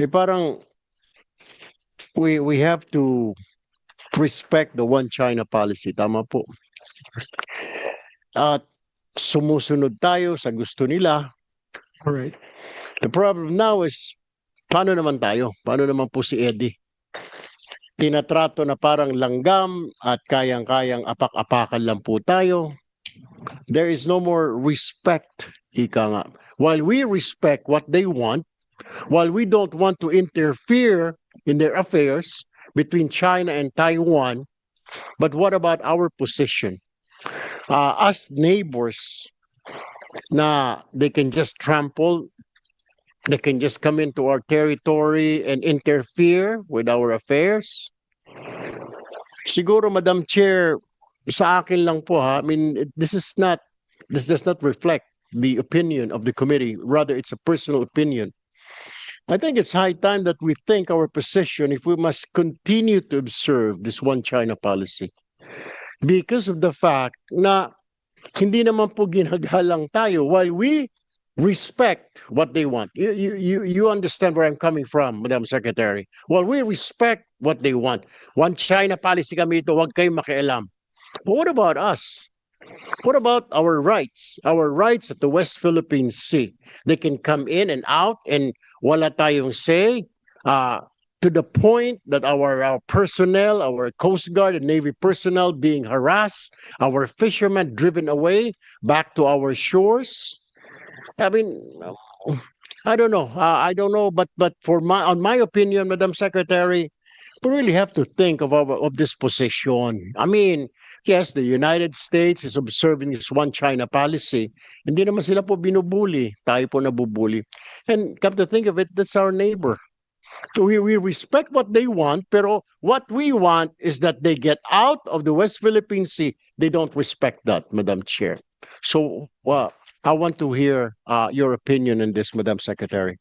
Eh parang we we have to respect the one China policy. Tama po. At sumusunod tayo sa gusto nila. Alright. The problem now is paano naman tayo? Paano naman po si Eddie? Tinatrato na parang langgam at kayang-kayang apak-apakan lang po tayo. There is no more respect, ika nga. While we respect what they want, while we don't want to interfere in their affairs between China and Taiwan, but what about our position? Uh, as neighbors, na they can just trample, they can just come into our territory and interfere with our affairs. Siguro, Madam Chair, sa akin lang po ha, I mean, this is not, this does not reflect the opinion of the committee, rather it's a personal opinion. I think it's high time that we think our position if we must continue to observe this one China policy. Because of the fact na hindi naman po ginagalang tayo while we respect what they want. You, you, you, understand where I'm coming from, Madam Secretary. While we respect what they want. One China policy kami ito, huwag kayong makialam. But what about us? What about our rights? Our rights at the West Philippine Sea. They can come in and out and wala tayong say. Uh, to the point that our, our personnel, our Coast Guard and Navy personnel being harassed, our fishermen driven away back to our shores. I mean, I don't know. Uh, I don't know, but but for my on my opinion, Madam Secretary, really have to think of our, of this position. I mean, yes, the United States is observing this one China policy. Hindi naman sila po binubuli. Tayo po nabubuli. And come to think of it, that's our neighbor. So we, we respect what they want, pero what we want is that they get out of the West Philippine Sea. They don't respect that, Madam Chair. So, well, I want to hear uh, your opinion on this, Madam Secretary.